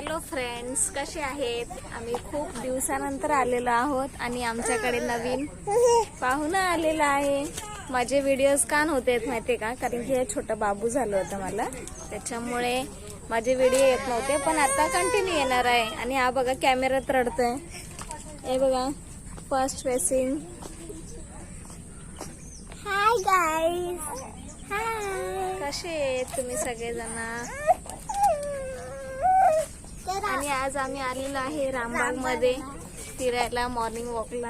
Hello friends कसे आहेत? आम्ही खूप दिवसानंतर आलेलो आहोत आणि आमच्याकडे नवीन पाहुणा आलेला आहे. माझे व्हिडिओज का नव्हते येत माहितीये का? कारण की हे छोटं बाबू झालं होतं मला. त्याच्यामुळे माझे व्हिडिओ येत नव्हते पण आता कंटिन्यू येणार आहे. आणि हा बघा कॅमेऱ्यात रडतोय. हे बघा first facing hi guys hi कसे आहेत तुम्ही सगळेजण? आणि आज आम्ही आलेलो आहे रामबागमध्ये फिरायला मॉर्निंग वॉकला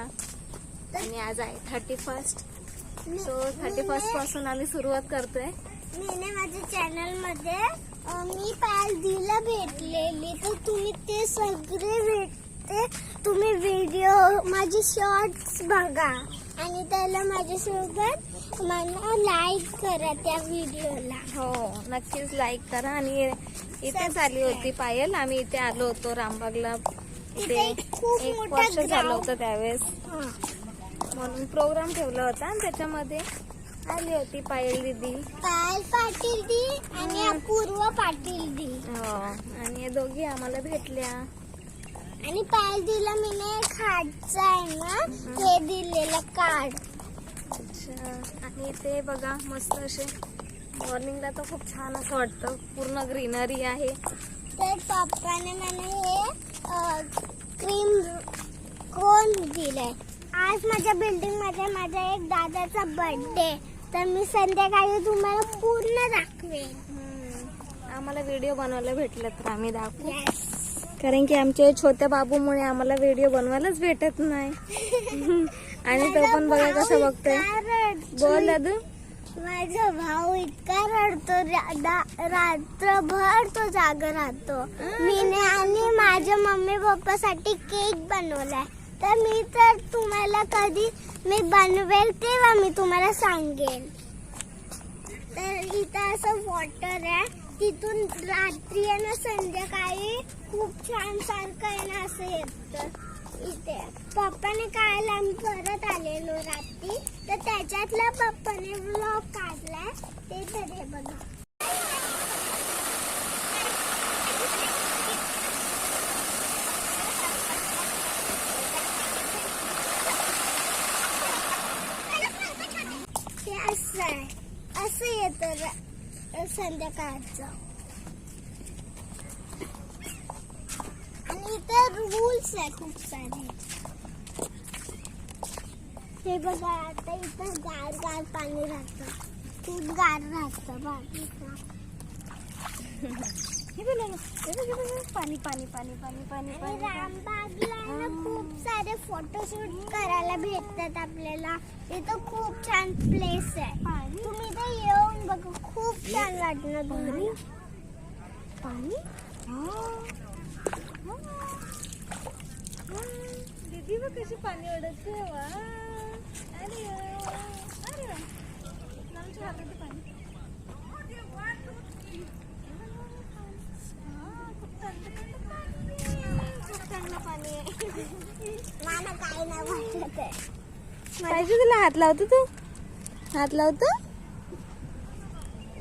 आणि आज आहे थर्टी फर्स्ट सो थर्टी फर्स्टपासून आम्ही सुरुवात करतोय. मी माझ्या चॅनलमध्ये मी मी पालदीला भेटलेली. तर तुम्ही ते सगळे भेट भेटते तुम्ही व्हिडिओ माझे शॉर्ट्स बघा. आणि त्याला माझ्यासोबत मला लाईक करा त्या व्हिडिओला हो नक्कीच लाईक करा. आणि इथेच आली होती पायल. आम्ही इथे आलो होतो रामबागला. इथे इथे खूप एक मोठं वर्ष झालं ground. होतं त्यावेळेस. हा. म्हणून प्रोग्राम ठेवला होता. आणि त्याच्यामध्ये आली होती पायल दिदी. पायल पाटील दी आणि अपूर्व पाटील दी. हो आणि हे दोघी आम्हाला भेटल्या. आणि पायल दिला मी खाटचं आहे ना हे दिलेलं कार्ड अच्छा. आणि ते बघा मस्त असे मॉर्निंगला तर खूप छान असं वाटतं. पूर्ण ग्रीनरी आहे. तर पप्पाने मला हे क्रीम कोन दिलंय? आज माझ्या बिल्डिंगमध्ये माझ्या एक दादाचा बर्थडे तर मी संध्याकाळी तुम्हाला पूर्ण दाखवेन. आम्हाला व्हिडिओ बनवायला भेटलं तर आम्ही दाखवू. कारण की आमच्या छोट्या बाबूमुळे आम्हाला व्हिडिओ बनवायलाच भेटत नाही. आणि तो पण बघा कसं बघतोय. बोल दादू. माझा भाऊ इतका रडतो. रात्रभर तो जाग राहतो. मीने आणि माझ्या मम्मी पप्पासाठी केक बनवलाय. तर मी तर तुम्हाला कधी मी बनवेल तेव्हा मी तुम्हाला सांगेन. तर इथं असं वॉटर आहे. तिथून रात्री आहे ना संध्याकाळी खूप छान सारखं आहे ना असं येतं. इथे. पप्पाने काल आम्ही परत आलेलो रात्री. तर त्याच्यातला पप्पाने ब्लॉग काढलाय. ते तरी बघा हे असं आहे तर संध्याकाळचं. आणि इथं रूल्स आहे खूप सारे. हे बघा आता इथं गार गार पाणी राहतं. खूप गार राहतं बाकी हे बघ ना, हे बघ, हे बघ, हे बघ. पाणी पाणी पाणी पाणी पाणी आणि पाणी रामबागला ना खूप सारे फोटोशूट करायला भेटतात आपल्याला. इथं खूप छान प्लेस आहे. तुम्ही इथे येऊन बघा खूप छान वाटणार तुम्हाला. पाणी? दीदी बघ कशी पाणी ओढते वा. अरे वा. अरे वा. आमच्या हातात पाणी पाणी आहे. खूप थंड पाणी आहे मला काय नाही वाटत आहे पाहिजे तुला हात लावतो तू? हात लावतो?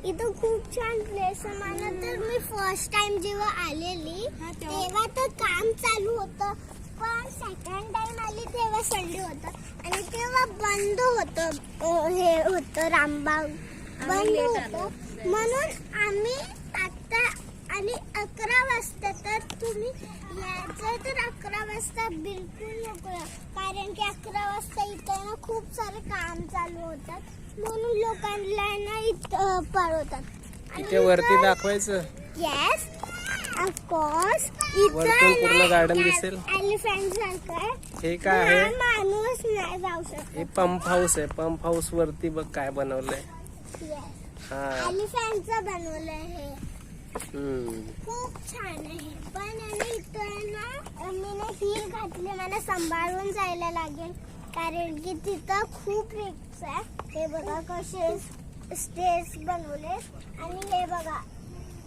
इथं खूप छान प्लेस आहे. मला तर मी फर्स्ट टाइम जेव्हा आलेली तेव्हा- तर काम चालू होतं. पण सेकंड टाइम आली तेव्हा संडे होतं. आणि तेव्हा बंद होतं. हे होतं रामबाग. बंद. होतं. म्हणून आम्ही आता आणि अकरा वाजता तर तुम्ही यायचं तर अकरा वाजता बिलकुल नको. कारण की अकरा वाजता इथं ना खूप सारे काम चालू होतात. म्हणून लोकांना ना इथं पळवतात इथे वरती दाखवायचं. येस ऑफकोर्स वरतून पूर्ण garden दिसेल. एलिफंट सारखं आहे. हे काय आहे? माणूस नाही जाऊ शकत. हे पंप हाऊस आहे. पंप हाऊस वरती बघ काय बनवलंय. हा. एलिफंटचं बनवलंय हे. खूप छान आहे पण ना मी ना हिल घातले मला सांभाळून जायला लागेल कारण की तिथं खूप रिक्स आहे हे बघा कसे स्टेज बनवले आणि हे बघा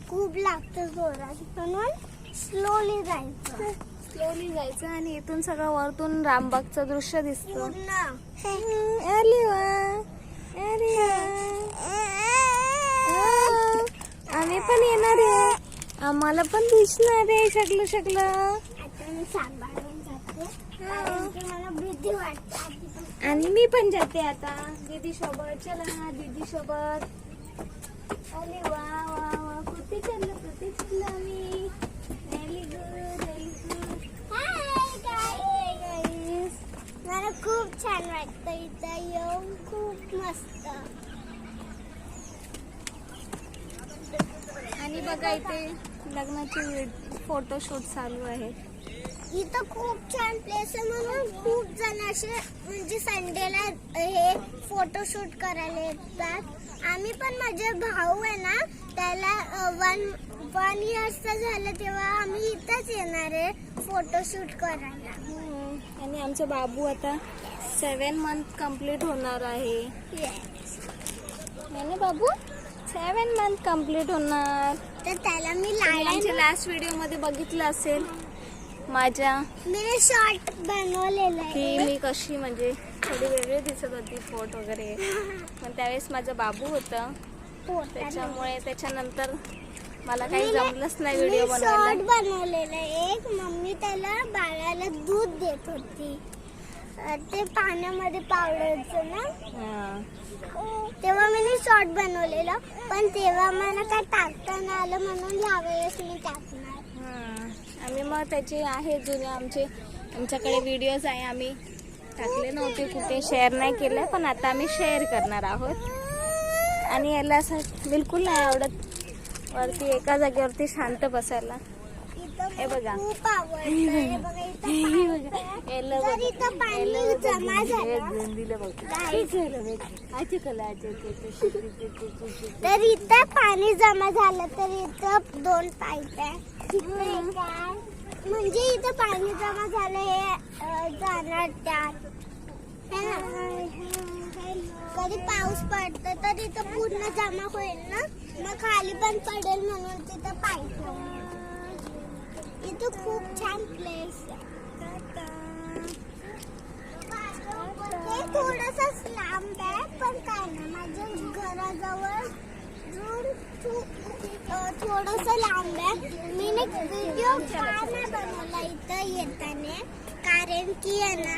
खूप लागतं जोरात म्हणून स्लोली जायचं स्लोली जायचं आणि इथून सगळं वरतून रामबागचं दृश्य दिसतं. अरे वा. अरे वा. पण येणार आहे. आम्हाला पण दिसणार आहे शकलं शकलं आता मी सांभाळून जाते. कारण की मला भीती वाटते. आणि मी पण जाते आता. दीदी सोबत. चला दीदी सोबत. अरे वा वा वा. कुठे चाललं कुठे चाललं आम्ही? Very good very good hi guys मला खूप छान वाटतं इथं येऊन. खूप मस्त. आणि बघा इथे लग्नाचे फोटोशूट चालू आहे. इथं खूप छान प्लेस आहे म्हणून खूप जण असे म्हणजे संडेला हे फोटोशूट करायला येतात. आम्ही पण माझे भाऊ आहे ना त्याला वन वन इयर्सचं झालं तेव्हा आम्ही इथंच येणार आहे फोटोशूट करायला. आणि आमचा बाबू आता सेवन मंथ कंप्लीट होणार आहे. ना बाबू? सेवन मंथ कंप्लीट होणार. तर त्याला मी लाईन लास्ट व्हिडिओमध्ये बघितलं असेल. माझ्या. मी शॉर्ट बनवलेलं की मी कशी म्हणजे थोडी वेगळी दिसत होती फोट वगैरे. पण त्यावेळेस माझा बाबू होता. त्याच्यामुळे त्याच्यानंतर मला काही जमलंच नाही व्हिडिओ बनवलेलं. एक मम्मी त्याला बाळाला दूध देत होती. ते पाण्यामध्ये पावडायचं ना हा. तेव्हा मी शॉर्ट बनवलेलं पण तेव्हा मला काय टाकता नाही आलं म्हणून ह्यावेळेस मी टाकणार हा. आम्ही मग त्याचे आहे जुने आमचे आमच्याकडे व्हिडिओज आहे आम्ही टाकले नव्हते कुठे शेअर नाही केले पण आता आम्ही शेअर करणार आहोत आणि याला असं बिलकुल नाही आवडत वरती एका जागेवरती शांत बसायला हे बघा. पाणी जमा झालं तर इथं पाणी जमा झालं तर इथं दोन पाईप आहे. म्हणजे इथं पाणी जमा झालं हे जाणार त्यात. कधी पाऊस पडतो तर इथं पूर्ण जमा होईल ना? मग खाली पण पडेल म्हणून तिथं पाईप इथं खूप छान प्लेस आहे. हे थोडस लांब आहे पण काय ना माझ्या घराजवळ थोडस लांब आहे. मी व्हिडिओ नाही बनवला इथं येताना कारण की आहे ना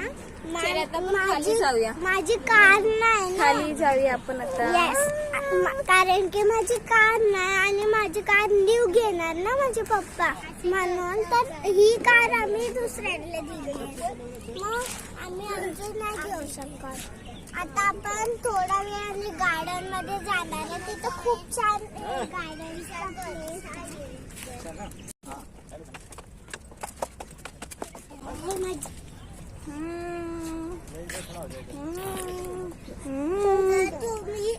मा- चल आता आपण खाली माझी जाऊया. माझी कार नाही ना. खाली जाऊया आपण आता. येस कारण की माझी कार नाही आणि माझी कार न्यू घेणार ना माझे पप्पा. म्हणून तर ही कार आम्ही दुसऱ्याला दिली. मग आम्ही आमची नाही घेऊ शकत. आता आपण थोडा वेळाने गार्डनमध्ये जाणार आहे. तिथं खूप छान आहे. हे माझी तुम्ही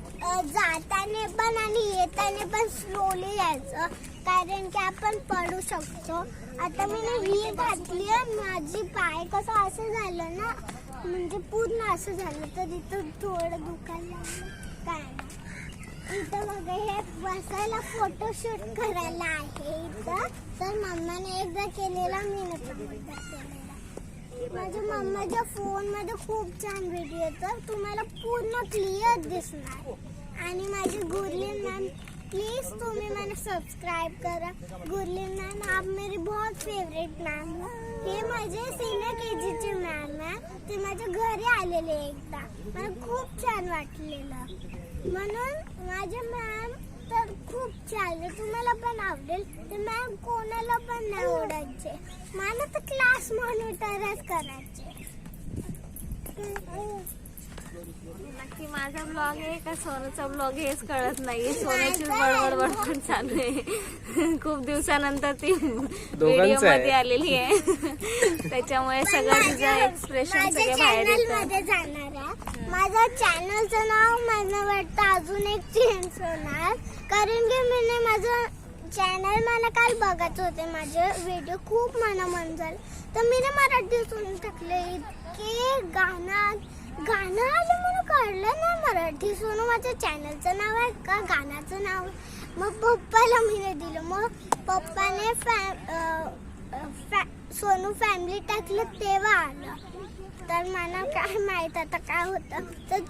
जाताना पण आणि येताना पण स्लोली यायचं कारण की आपण पडू शकतो. आता मी ना ही घातली आहे माझी पाय कसं असं झालं ना म्हणजे पूर्ण असं झालं तर इथं थोडं दुखायला लागलं. काय इथं बघा हे बसायला फोटोशूट करायला आहे इथं. तर मम्माने एकदा केलेला मी पण माझ्या मम्माच्या फोनमध्ये खूप छान व्हिडिओ येतात. तुम्हाला पूर्ण क्लिअर दिसणार. आणि माझी गुरलीन मॅम प्लीज तुम्ही मला सबस्क्राईब करा. गुरलीन मॅम आप मेरी बहुत फेवरेट मॅम हो. हे. माझे सिनियर के जीचे मॅम आहे ते माझ्या घरी आलेले एकदा. मला खूप छान वाटलेलं. म्हणून माझे मॅम तर खूप छान आहे. तुम्हाला पण आवडेल. ते मॅम कोणाला पण नाही आवडायचे मला तर क्लास मॉनिटरच करायचे. नक्की माझा ब्लॉग आहे का सोनूचा ब्लॉग हेच कळत नाहीये. सोन्याची बडबड बडबड चालू आहे. खूप दिवसानंतर ती व्हिडिओ. मध्ये आलेली आहे. त्याच्यामुळे सगळं तिचं एक्सप्रेशन सगळे बाहेर चॅनल येतं मध्ये जाणार आहे. माझ्या चॅनलचं नाव मला वाटतं अजून एक चेंज होणार. कारण की मी माझं चॅनल मला काल बघत होते. माझे व्हिडिओ खूप मना मन झालं. तर मी मराठीतून टाकले. इतके गाणं गाणं आलं मला कळलं ना मराठी सोनू माझ्या चॅनलचं नाव आहे का? गाण्याचं नाव आहे. मग पप्पाला मी दिलं. मग पप्पाने फॅ फॅ- सोनू फॅमिली टाकलं तेव्हा आलं. तर मला काय माहीत आता काय होतं. तर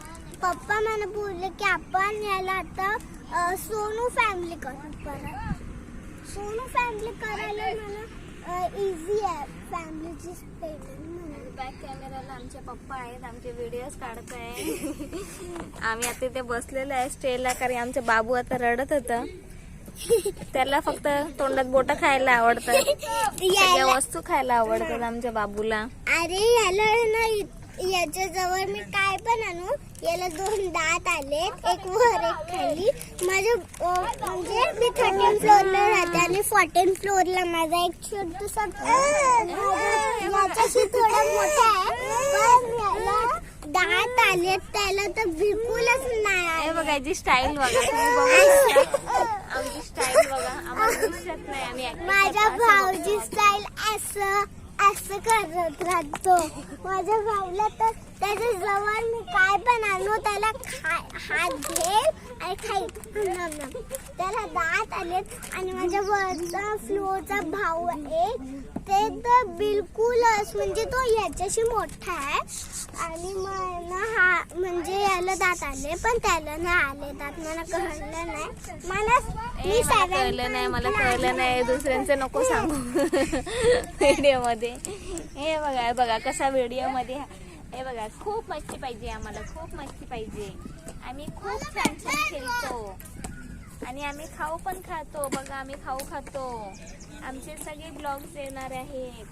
पप्पा मला बोलले की आपण याला आता सोनू फॅमिली करू परत. सोनू फॅमिली करायला मला इझी आहे. फॅमिलीची स्पेलिंग बॅक कॅमेराला आमचे पप्पा आहेत आमचे व्हिडिओज काढत आहे आम्ही आता इथे बसलेलो आहे स्टेला कारण आमचे बाबू आता रडत होतं. त्याला फक्त तोंडात बोट खायला आवडतात सगळ्या याला वस्तू खायला आवडतात आमच्या बाबूला. अरे याला ना याच्या जवळ मी काय पण आणू. याला दोन दात आले एक वर एक खाली. माझं अं, म्हणजे मी थर्टीन फ्लोअरला राहते आणि फोर्टीन फ्लोअरला माझा एक छोटूसा याच्याशी थोडा मोठा आहे. दात आले त्याला तर बिलकुलच नाही हे आले. बघा याची स्टाईल बघा. आमची स्टाईल बघा. आम्हाला दिसत नाही आम्ही acting माझ्या करतो असं भाऊची स्टाईल असं असं करत राहतो. माझ्या भाऊला तर त्याच्याजवळ मी काय पण आणू त्याला खा- हात घेईल आणि खाईल. त्याला दात आलेत आणि माझ्या वरचा फ्लोचा भाऊ आहे. ते तर बिलकुलच म्हणजे तो याच्याशी मोठा आहे. आणि मला हा म्हणजे याला दात आले पण त्याला नाही आले दात. मला कळलं नाही. मला मी कळलं नाही मला कळलं नाही. दुसऱ्यांचं नको सांगू. व्हिडिओमध्ये. हे बघा बघा कसा व्हिडिओमध्ये हे बघा खूप मस्ती पाहिजे आम्हाला खूप मस्ती पाहिजे. आम्ही खूप छान छान खेळतो. आणि आम्ही खाऊ पण खातो बघा आम्ही खाऊ खातो. आमचे सगळे ब्लॉग्स येणार आहेत.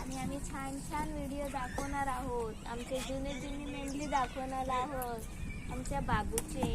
आणि आम्ही छान छान व्हिडिओ दाखवणार आहोत. आमचे जुने जुने मेमरी दाखवणार आहोत आमच्या बाबूचे.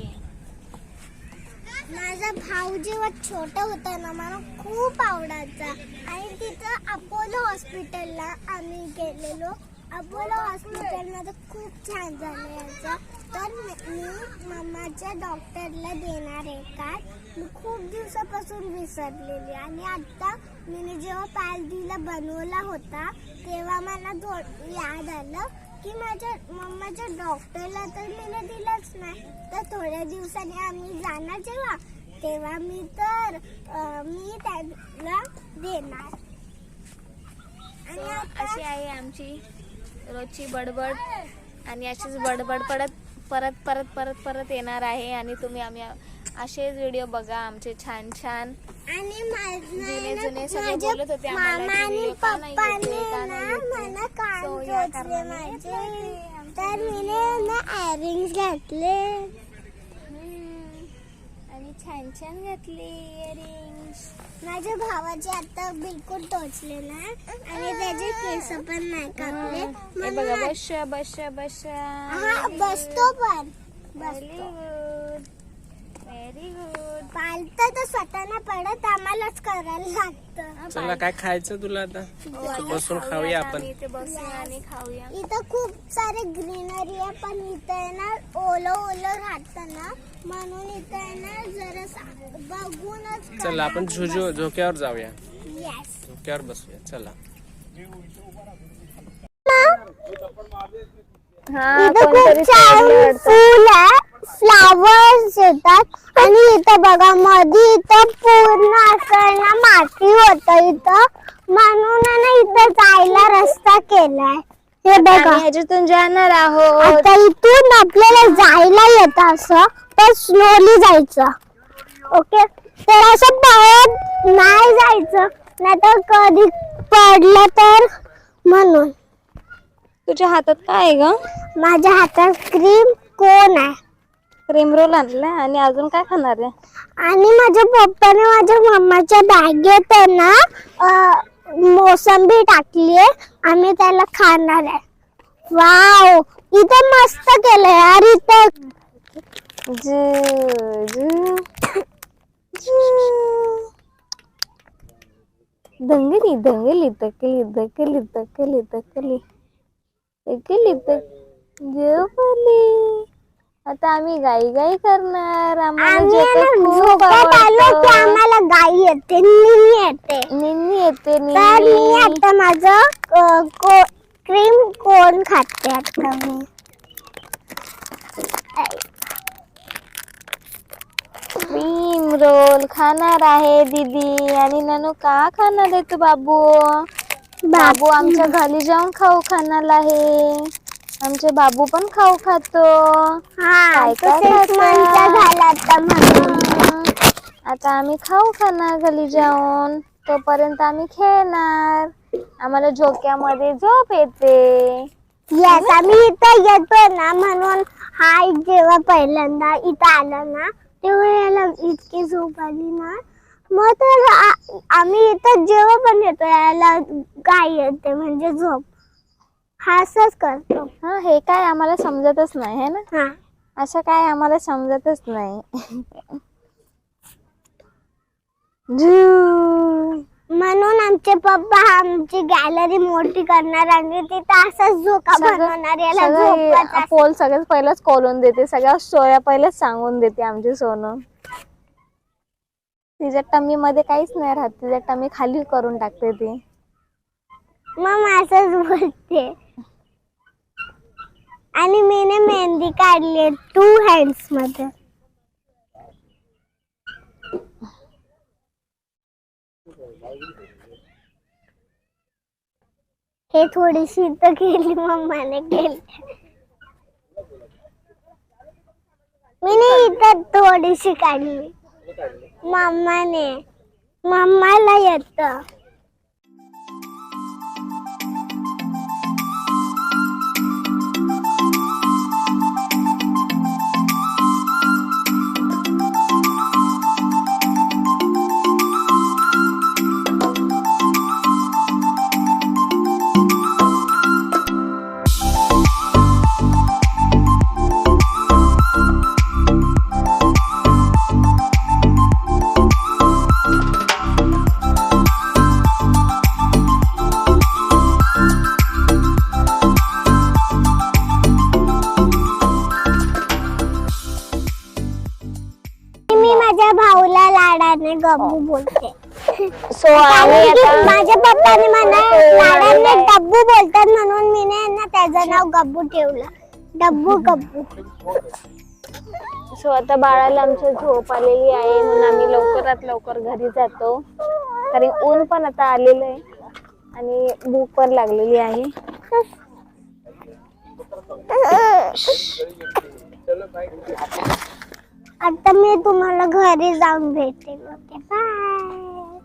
माझा भाऊ जेव्हा छोटा होता ना मला खूप आवडायचा. आणि तिथं अपोलो हॉस्पिटलला आम्ही गेलेलो. अपोलो हॉस्पिटलमध्ये खूप छान झालं याचं. तर मी मी मम्माच्या डॉक्टरला देणार आहे कार्ड. मी खूप दिवसापासून विसरलेली आणि आता मी जेव्हा पालदीला बनवला होता तेव्हा मला थोडं याद आलं की माझ्या मम्माच्या डॉक्टरला तर मी दिलंच नाही. तर थोड्या दिवसांनी आम्ही जाणार जेव्हा तेव्हा मी तर मी त्याला देणार. आणि अशी आहे आमची. रोजची बडबड आणि अशीच बडबड परत परत परत परत परत येणार आहे आणि तुम्ही आम्ही असेच व्हिडिओ बघा आमचे छान छान. जुने जुने सगळे बोलत होते आम्हाला घातले. आणि छान छान घातली इयरिंग्स माझ्या भावाचे आता बिलकुल टोचले ना आणि त्याचे केस पण नाही कापले. हे बघा म्हणून बस बस बस हा बसतो पण. बसतो. पालतं तर स्वतः नाही पडत आम्हालाच करायला लागतं. चला काय खायचं तुला आता? बसून खाऊया आपण. इथे बसूया आणि खाऊया. इथं खूप सारे ग्रीनरी आहे पण इथं आहे ना ओलं ओलं राहतं ना. म्हणून इथं आहे ना जरा बघूनच चला आपण झुजो झोक्यावर जाऊया. येस झोक्यावर बसूया. चला. हा इथं कोणतरी खूप छान चाललंय वाटतं. फुल आहे. फ्लावर्स येतात. आणि इथं बघा मध्ये इथं पूर्ण असं ना माती होत इथं. म्हणून ना इथं जायला रस्ता केलाय. हे बघा. ह्याच्यातून जाणार आहोत. आता इथून आपल्याला जायला येतं असं पण स्लोली जायचं. ओके तर असं पळत नाही जायचं. नाहीतर कधी पडलं तर म्हणून. तुझ्या हातात काय आहे ग? माझ्या हातात क्रीम कोण आहे? क्रीम रोल आणलाय आणि अजून काय खाणार आहे? आणि माझ्या पप्पाने माझ्या मम्माच्या बॅगेत आहे ना अ, मोसंबी टाकली आहे. आम्ही त्याला खाणार आहे. वाव! इथं मस्त केलंय यार इथं. जू जू. दंगली दंगली तकली दकली तकली तकली तकली तक जेवली. आता आम्ही गाई गाई करणार. आम्हाला आम्ही आहे झोपेत ना खूप झोपेत आलो की आवडतं. आम्हाला गाई येते निमी येते. निन्नी येते तर मी निन्नी आता माझं क्रीम कोण खाते आता मी? क्रीम रोल खाणार आहे दीदी. आणि ननू का खाणार आहे तू बाबू? बाबू आमच्या घरी जाऊन खाऊ खाणार आहे. आमचे बाबू पण खाऊ खातो. हा काय काय खातं? झाला आता म्हणून. आता आम्ही खाऊ खाणार घरी जाऊन. तोपर्यंत आम्ही खेळणार. आम्हाला झोक्यामध्ये झोप येते. येस आम्ही इथं येतो ना म्हणून हा जेव्हा पहिल्यांदा इथं आला ना तेव्हा याला इतकी झोप आली ना. मग तर आ- आम्ही इथं जेव्हा पण येतो याला काय येते म्हणजे झोप. हा असंच करतो. हा हे काय आम्हाला समजतच नाही है ना? हा. असं काय आम्हाला समजतच नाही. झू. म्हणून आमचे पप्पा आमची गॅलरी मोठी करणार आणि तिथं असाच झोका सगळं- बनवणार याला सगळं पोल सगळ्यात पहिलेच कोलून देते सगळ्या सोया पहिलेच सांगून देते आमची सोनं. तिच्या टम्मी मध्ये काहीच नाही राहत तिच्या टम्मी खाली करून टाकते ती. मग असंच बोलते. आणि मीने मेहंदी काढली टू हँड्समध्ये. हे थोडीशी तर केली मम्माने केली. मीने इथं थोडीशी काढली. मम्माने. मम्माला येतं. लाडाने गब्बू बोलते. सो आम्ही आता माझ्या पप्पाने मला लाडाने डब्बू बोलतात म्हणून मी ना त्याचं नाव गब्बू ठेवलं. डब्बू गब्बू सो आता बाळाला आमच्या झोप आलेली आहे म्हणून आम्ही लवकरात लवकर घरी जातो. कारण ऊन पण आता आलेलं आहे आणि भूक पण लागलेली आहे. आता मी तुम्हाला घरी जाऊन भेटेल ओके? बाय